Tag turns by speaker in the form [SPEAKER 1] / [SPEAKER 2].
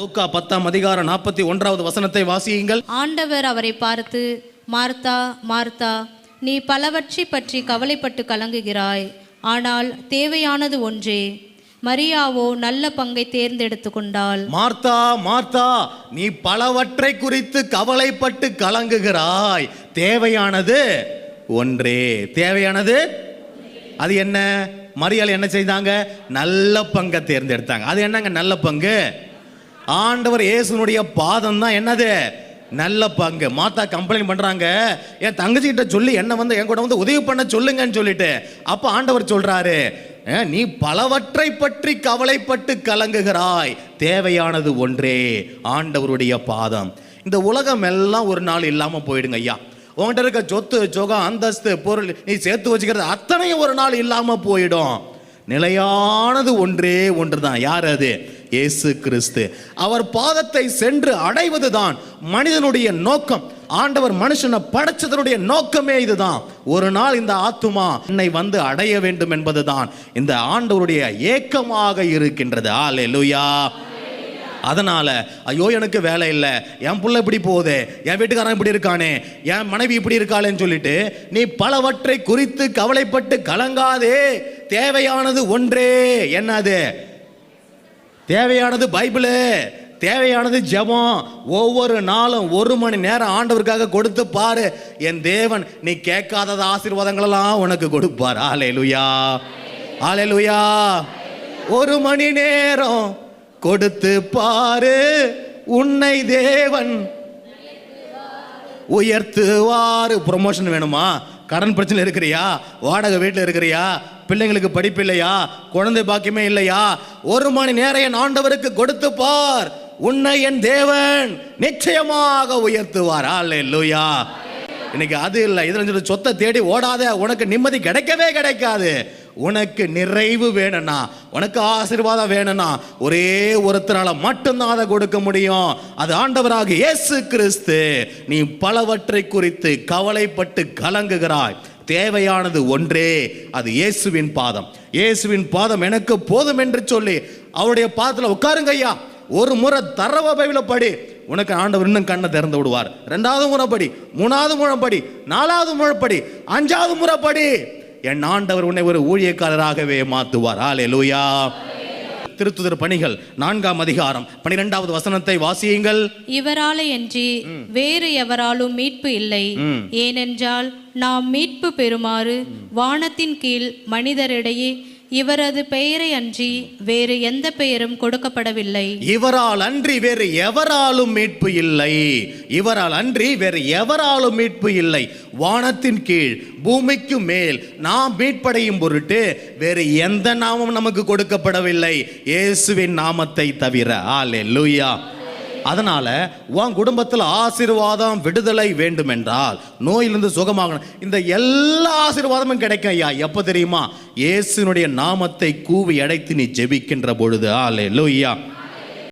[SPEAKER 1] லூக்கா பத்தாம் அதிகாரம் நாற்பத்தி ஒன்றாவது வசனத்தை வாசியுங்கள்.
[SPEAKER 2] ஆண்டவர் அவரை பார்த்து மார்த்தா மார்த்தா நீ பலவற்றை பற்றி கவலைப்பட்டு கலங்குகிறாய். ஆனால் தேவையானது ஒன்றே. மரியாவோ நல்ல பங்கை தேர்ந்தெடுத்து கொண்டாள்.
[SPEAKER 1] மார்த்தா மார்த்தா நீ பலவற்றை குறித்து கவலைப்பட்டு கலங்குகிறாய். தேவையானது ஒன்றே. தேவையானது? அது என்ன? மரியாள் என்ன செய்தாங்க? நல்ல பங்கை தேர்ந்தெடுத்தாங்க. அது என்னங்க நல்ல பங்கு? ஆண்டவர் இயேசுனுடைய பாதம் தான் என்னது? நல்ல பங்கு. மாத்தா கம்ப்ளைண்ட் பண்ணுறாங்க என் தங்கச்சி கிட்ட சொல்லி என்ன வந்து என் கூட வந்து உதவி பண்ண சொல்லுங்கன்னு சொல்லிட்டு. அப்போ ஆண்டவர் சொல்கிறாரு நீ பலவற்றை பற்றி கவலைப்பட்டு கலங்குகிறாய். தேவையானது ஒன்றே ஆண்டவருடைய பாதம். இந்த உலகம் எல்லாம் ஒரு நாள் இல்லாமல் போயிடுங்க ஐயா. உன்கிட்ட இருக்க சொத்து சுகம் அந்தஸ்து பொருள் நீ சேர்த்து வச்சுக்கிறது அத்தனையும் ஒரு நாள் இல்லாமல் போயிடும். நிலையானது ஒன்றே ஒன்று தான் யார் அது? இயேசு கிறிஸ்து அவர் பாதத்தை சென்று அடைவதுதான் மனிதனுடைய நோக்கம். ஆண்டவர் மனுஷனை படைச்சதனுடைய நோக்கமே இதுதான். ஒரு நாள் இந்த ஆத்துமா என்னை வந்து அடைய வேண்டும் என்பதுதான். இந்த ஆண்டவருடைய ஏக்கமாக இருக்கின்றது. ஆலேலுயா அதனால ஐயோ எனக்கு வேலை இல்லை. என் புள்ள இப்படி போகுது. என் வீட்டுக்காரன் இப்படி இருக்கானே. என் மனைவி இப்படி இருக்காளேன்னு சொல்லிட்டு நீ பலவற்றை குறித்து கவலைப்பட்டு கலங்காதே. தேவையானது ஒன்றே. என்னது? தேவையானது பைபிளு. தேவையானது ஜெபம். ஒவ்வொரு நாளும் ஒரு மணி நேரம் ஆண்டவருக்காக கொடுத்து பாரு. என் தேவன் நீ கேட்காதது ஆசீர்வாதங்களெல்லாம் உனக்கு கொடுப்பார். ஆலையிலுயா ஆலையிலுயா ஒரு மணி நேரம் கொடுத்து பாரு. உன்னை தேவன் உயர்த்துவாரு. ப்ரொமோஷன் வேணுமா? கடன் பிரச்சனை இருக்கிறியா? வாடகை வீட்டில் இருக்கிறியா? பிள்ளைங்களுக்கு படிப்பு இல்லையா? குழந்தை பாக்கியமே இல்லையா? ஒரு மணி நேரம் என் ஆண்டவருக்கு கொடுத்து பார். உன்னை என் தேவன் நிச்சயமாக உயர்த்துவார். அல்லேலூயா இன்னைக்கு அது இல்லை. இதில் சொல்லி சொத்தை தேடி ஓடாத உனக்கு நிம்மதி கிடைக்கவே கிடைக்காது. உனக்கு நிறைவு வேணும்னா உனக்கு ஆசீர்வாதம் வேணும்னா ஒரே ஒருத்தரால மட்டும்தான் அதை கொடுக்க முடியும். அது ஆண்டவராக இயேசு கிறிஸ்து. நீ பலவற்றை குறித்து கவலைப்பட்டு கலங்குகிறாய். தேவையானது ஒன்றே அது இயேசுவின் பாதம். இயேசுவின் பாதம் எனக்கு போதும் என்று சொல்லி அவருடைய பாதத்தில் உட்காருங்க ஐயா. ஒரு முறை தரவ பைபிள படி உனக்கு ஆண்டவர் இன்னும் கண்ணை திறந்து விடுவார். ரெண்டாவது முறைப்படி மூணாவது முறைப்படி நாலாவது முறைப்படி அஞ்சாவது முறைப்படி என் ஆண்டவர் உன்னை ஒரு ஊழியக்காரராகவே மாத்துவார். ஆலேலூயா திருத்துதர் பணிகள். நான்காம் அதிகாரம். பனிரெண்டாவது வசனத்தை வாசியுங்கள்.
[SPEAKER 2] இவராலே அன்றி வேறு எவராலும் மீட்பு இல்லை. ஏனென்றால் நாம் மீட்பு பெறுமாறு வானத்தின் கீழ் மனிதரிடையே இவரது பெயரை அன்றி வேறு எந்த பெயரும் கொடுக்கப்படவில்லை.
[SPEAKER 1] இவரால் அன்றி வேறு எவராலும் மீட்பு இல்லை. இவரால் அன்றி வேறு எவராலும் மீட்பு இல்லை. வானத்தின் கீழ் பூமிக்கு மேல் நாம் மீட்படையும் பொருட்டு வேறு எந்த நாமம் நமக்கு கொடுக்கப்படவில்லை. இயேசுவின் நாமத்தை தவிர. ஆலே அதனால உன் குடும்பத்தில் ஆசீர்வாதம் விடுதலை வேண்டும் என்றால் நோயிலிருந்து சுகமாகணும். இந்த எல்லா ஆசீர்வாதமும் கிடைக்கும் ஐயா. எப்போ தெரியுமா? இயேசுனுடைய நாமத்தை கூவி அடைத்து நீ ஜெபிக்கின்ற பொழுது. ஆலே லோய்யா